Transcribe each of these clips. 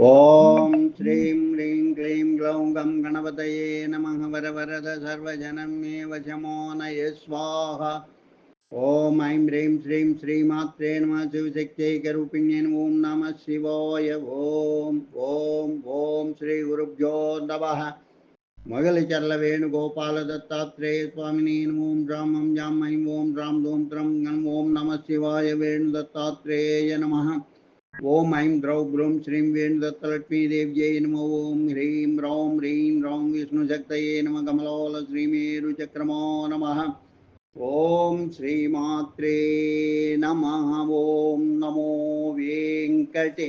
ॐ श्रीं ह्रीं क्लीं ग्लौं गं गणपतये नमः वरवरद सर्वजनमे वशमो नये स्वाहा ॐ ऐं ह्रीं श्रीं श्रीमात्रे नमः शिवशक्त्यै करूपिण्येन ॐ नमः शिवाय ॐ ॐ ॐ श्रीगुरुभ्यो नमः மகளிச்சரல வேணுகோபால தத்தாத்ரேய சுவாமினியின் ஓம் ராம் அம் ஜாம் ஐம் ஓம் ராம் தோம் திரம் ஓம் நம சிவாய வேணு தத்தாத்ரேய நமகம் దత్తాత్రేయ నమ ఓం ఐం ద్రౌ బ్రూం శ్రీం వేణుదత్తలక్ష్మీదేవ్యై నమ ఓం హ్రీం రౌం హ్రీం రౌం విష్ణుశక్తయే నమ కమలోల శ్రీమేరుచక్రమో నమ ఓం శ్రీమాత్రే నమ ఓం నమో వెంకటేశాయ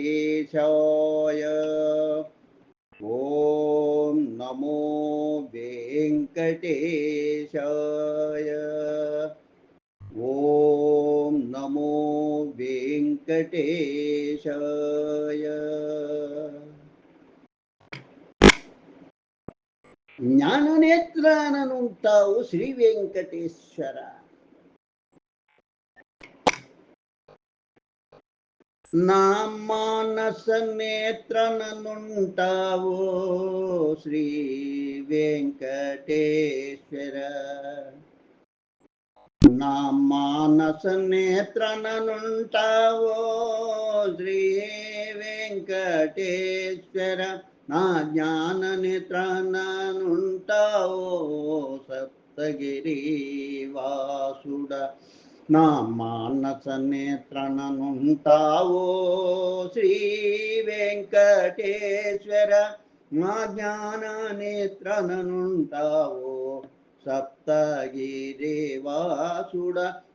ఓం నమో వెంకటేశాయ ఓం నమో వెంకటేశాయ జ్ఞాననేత్రాననుంటావు శ్రీ వెంకటేశ్వర నా మానస నేత్రననుంటావు శ్రీ వెంకటేశ్వర నా మానస నేత్రననుంటావో శ్రీ వెంకటేశ్వర నా జ్ఞాన నేత్రననుంటావో సప్తగిరి వాసుడ నా మానస నేత్రననుంటావో శ్రీ వెంకటేశ్వర నా జ్ఞాన నేత్రననుంటావో సప్తగిరివాసుడ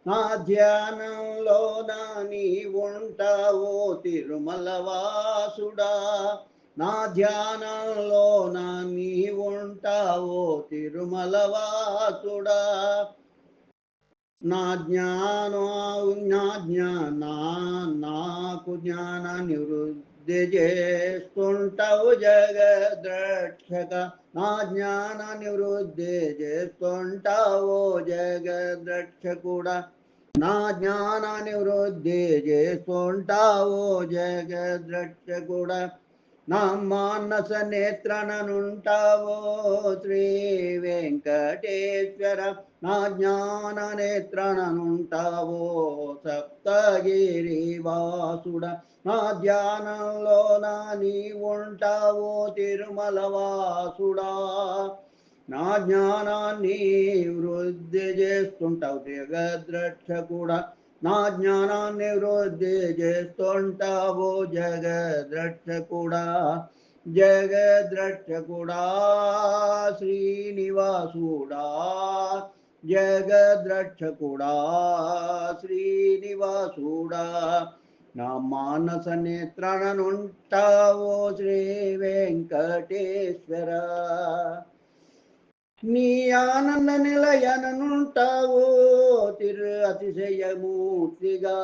నా ధ్యానంలో నా నీ ఉంటావో తిరుమల వాసుడా నా ధ్యానంలో నా నీ ఉంటావో తిరుమల వాసుడా నా జ్ఞానం నా జ్ఞానా నాకు జ్ఞాన నివృత్తి చేస్తుంటావు జగద్రక్షక నా జ్ఞాన నివృద్ధి చేస్తుంటావో జగద్రక్షకుడా నా జ్ఞాన నివృద్ధి చేస్తుంటావో జగద్రక్షకుడా నా జ్ఞాన నేత్రననుంటావో సప్తగిరి వాసుడ నా ధ్యానంలో నా నీ ఉంటావో తిరుమల వాసుడా నా జ్ఞానాన్ని వృద్ధి చేస్తుంటావు జగద్రక్షకుడా. నా జ్ఞానాన్ని వృద్ధి చేస్తుంటావో జగద్రక్షకుడా. జగద్రక్షకుడా శ్రీనివాసుడా. జగద్రక్షకుడా శ్రీనివాసుడా నా మానస నేత్రణనుంటావో శ్రీ వెంకటేశ్వర. నీ ఆనంద నిలయననుంటావో తిరు అతిశయమూర్తిగా.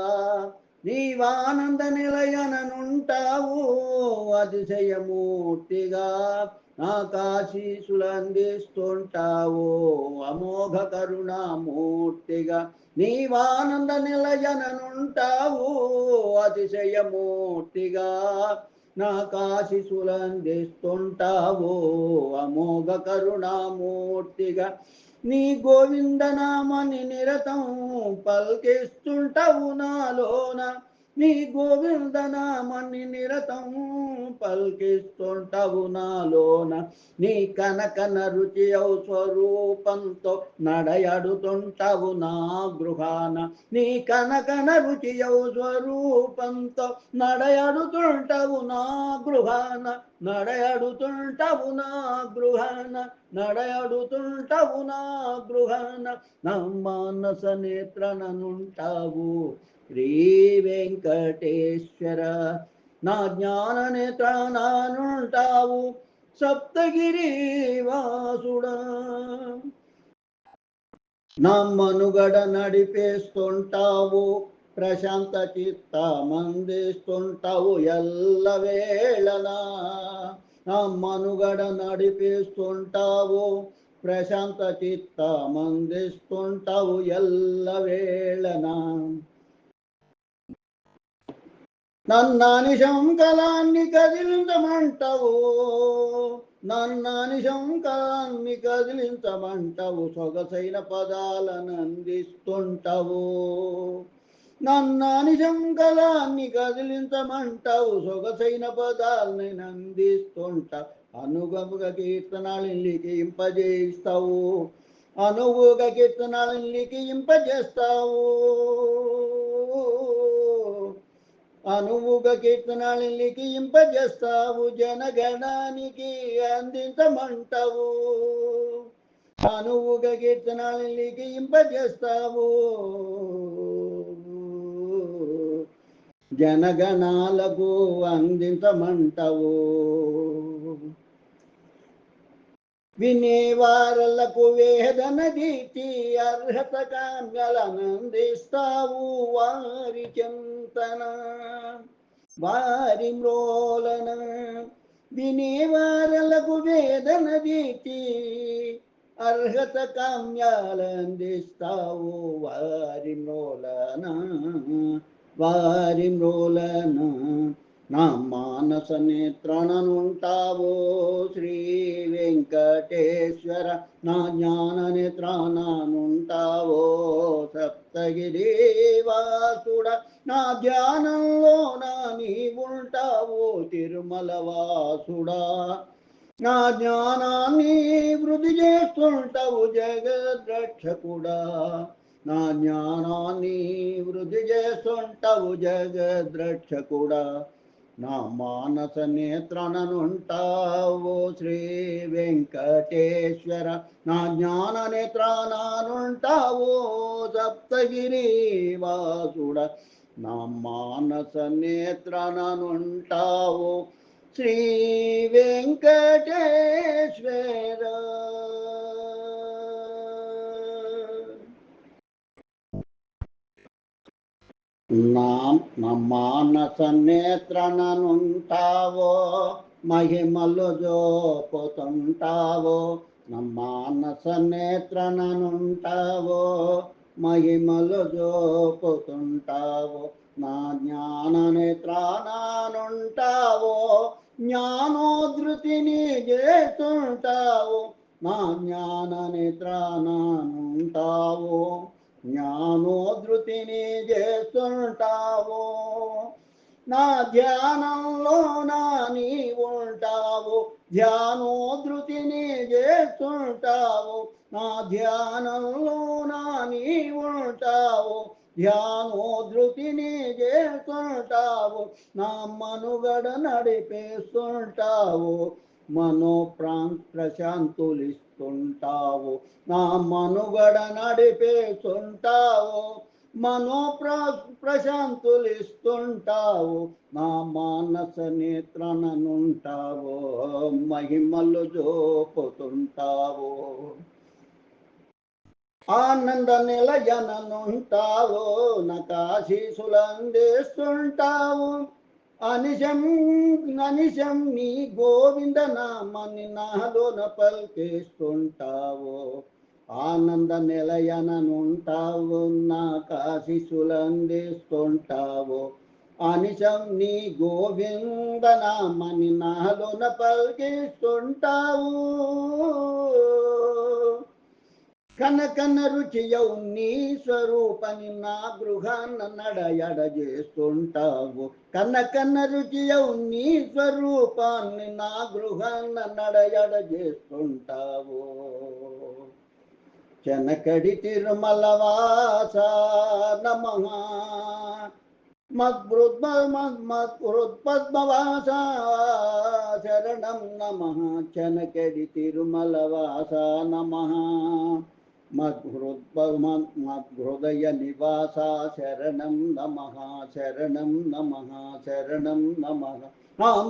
నీవానంద నిలయననుంటావు అతిశయమూర్తిగా. నాకాశీసులందిస్తుంటావు అమోఘ కరుణామూర్తిగా నీవానంద నిలయననుంటావు అతిశయమూర్తిగా. నాకాశీసులందిస్తుంటావు అమోఘ కరుణామూర్తిగా నీ గోవిందనామని నిరతం పల్కిస్తుంటావు నాలోన. నీ గోవిందనామని నిరతం పల్కిస్తుంటావు నాలోన. నీ కనకన రుచి స్వరూపంతో నడయాడుతుంటావు నా గృహాన. నీ కనకన రుచి స్వరూపంతో నడయాడుతుంటావు నా గృహాన. నడయాడుతుంటావు నా గృహాన. నడయాడుతుంటావు నా గృహాన. నా మానస నేత్రననుంటావు. శ్రీ వెంకటేశ్వర నా జ్ఞాన నేత్రనానుంటావు సప్తగిరి వాసుడా. నా మనుగడ నడిపేస్తుంటావు ప్రశాంత చిత్త మందిస్తుంటావు ఎల్ల వేళనా నా మనుగడ నడిపిస్తుంటావు ప్రశాంత చిత్త మందిస్తుంటావు ఎల్ల వేళనా నన్నానిశం కళాన్ని కదిలించమంటావు. నన్నానిశం కళాన్ని కదిలించమంటావు. సొగసైన పదాలను అందిస్తుంటావు. నన్నానిజం కళాన్ని కదిలించమంటావు. సొగసైన పదాలని నందిస్తుంటావు అనుగముగ కీర్తనాలు ఇంపజేస్తావు అనువుగా కీర్తనాలు ఇంపజేస్తావు అనువుగా కీర్తనాలు లిఖింపజేస్తావు జనగణానికి అందించమంటావు. అనువుగా కీర్తనాలు లిఖింపజేస్తావు జనగణాలకు అందించమంటావు. వినేవారలకు వేదన దీటి అర్హత కామ్యలనందిస్తావు వారి చింతన. వారి మ్రోలన వినేవారలకు వేదన దీటి అర్హత కామ్యాలందిస్తావు వారి మ్రోలన. వారి మ్రోలన నా మానస నేత్రణనుంటావో శ్రీ వెంకటేశ్వర నా జ్ఞాన నేత్రానుంటావో సప్తగిరివాసుడ నా ధ్యానంలో నా నీవుంటావో తిరుమల వాసుడా నా జ్ఞానాన్ని వృద్ధి చేస్తుంటావు జగద్రక్షకుడా. నా జ్ఞానాన్ని వృద్ధి చేస్తుంటావు జగద్రక్షకుడా. నా మానస నేత్రననుంటావో శ్రీ వెంకటేశ్వర. నా జ్ఞాన నేత్రానుంటావు సప్తగిరి వాసుడ. నా మానస నేత్రననుంటావో శ్రీ వెంకటేశ్వర. నా మానస నేత్రననుంటావో మహిమలు జోపుతుంటావో మానస నేత్రననుంటావో మహిమలు జోపుతుంటావో నా జ్ఞాన నేత్రానుంటావో జ్ఞానోధృతిని చేస్తుంటావు నా జ్ఞాన నేత్రానుంటావు జ్ఞానోధృతిని చేస్తుంటావో. నా ధ్యానంలో నా నీ ఉంటావు ధ్యానోధృతిని చేస్తుంటావు. నా ధ్యానంలో నా నీ ఉంటావు ధ్యానోధృతిని చేస్తుంటావు. నా మనుగడ నడిపేస్తుంటావు. మనో ప్రశాంతులిస్తుంటావు నా మనుగడ నడిపేస్తుంటావు. మనో ప్రశాంతులిస్తుంటావు నా మానస నేత్రననుంటావు. మహిమలు జోపుతుంటావు. ఆనంద నిలయననుంటావు. నకాశీసులందేస్తుంటావు అనిశం అనిశం నీ గోవింద నామని నాలోన పల్కేస్తుంటావో. ఆనంద నిలయననుంటావు నాకాశీసులందేస్తుంటావు అనిశం నీ గోవింద నామని నాలోన పలికేస్తుంటావు. కనకన రుచియౌ నీ స్వరూపని నా గృహాన్న నడయడజేస్తుంటావు. కనకన రుచియౌ నీ స్వరూపాన్ని నా గృహాన్న నడయడజేస్తుంటావు. చెనకడి తిరుమల వాస నమ మద్భృద్మ మద్భృత్పద్మవాస శరణం నమ. చెనకడి తిరుమల వాస నమ. మద్హృదయ నివాస శరణం నమ శరణం నమ శరణం నమ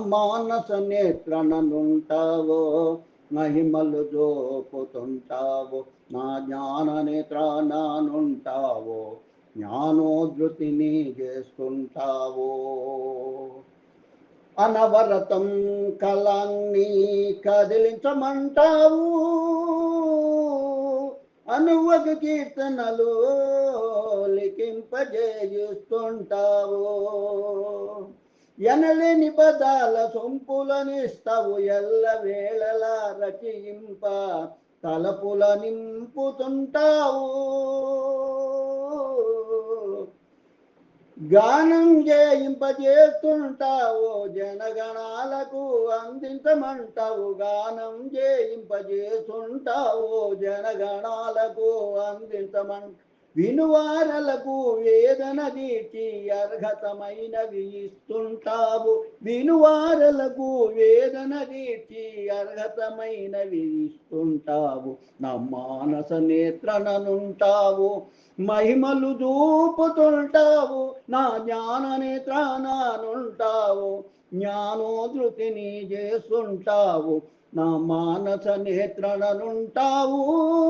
మానస నేత్రణనుంటావో మహిమలు జోపుతుంటావో నా జ్ఞాన నేత్రానుంటావో జ్ఞానోధృతిని చేస్తుంటావో అనవరతం కలాన్ని కదిలించమంటావు అనువగ కీర్తనలు లిఖింపజేస్తుంటావు ఎనలేని పదాల సొంపులనిస్తావు ఎల్ల వేళలా రచయింప తలపుల నింపుతుంటావు. గానం చేయింపజేస్తుంటావు జనగణాలకు అందించమంటావు. గానం చేయింపజేస్తుంటావు జనగణాలకు అందించమంట వినువారలకు వేదన తీర్చి అర్హతమైనవి ఇస్తుంటావు. వినువారలకు వేదన తీర్చి అర్హతమైనవి ఇస్తుంటావు. నా మానస నేత్రణనుంటావు మహిమలు చూపుతుంటావు నా జ్ఞాన నేత్రానుంటావు జ్ఞానోధృతిని చేస్తుంటావు నా మానస నేత్రణనుంటావు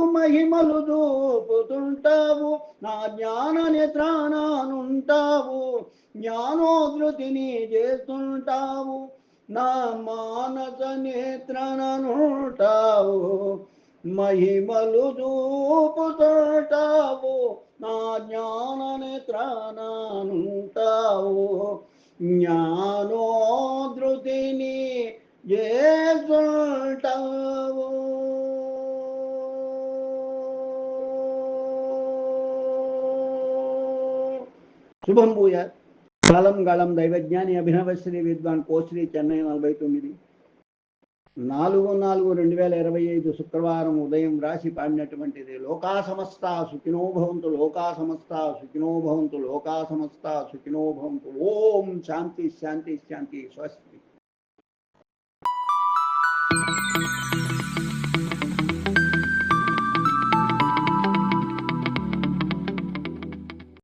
మహిమలు చూపుతుంటావు నా జ్ఞాన నేత్రానుంటావు జ్ఞానోధృతిని చేస్తుంటావు నా మానస నేత్రణనుంటావు మహిమలు చూపుతుంటావు నా జ్ఞాన నేత్రానుంటావు జ్ఞానోధృతిని చేస్తుంటావు శుభం భూయ కాలం గళం దైవజ్ఞాని అభినవ శ్రీ విద్వాన్ కోశ్రీ చెన్నై నలభై తొమ్మిది. నాలుగు నాలుగు రెండు వేల ఇరవై ఐదు శుక్రవారం ఉదయం రాసి పాడినటువంటిది లోకా సమస్త సుఖినోభవంతు లోకా సమస్త సుఖినోభవంతు లోకా సమస్త సుఖినోభవంతు ఓం శాంతి శాంతి శాంతి స్వస్తి.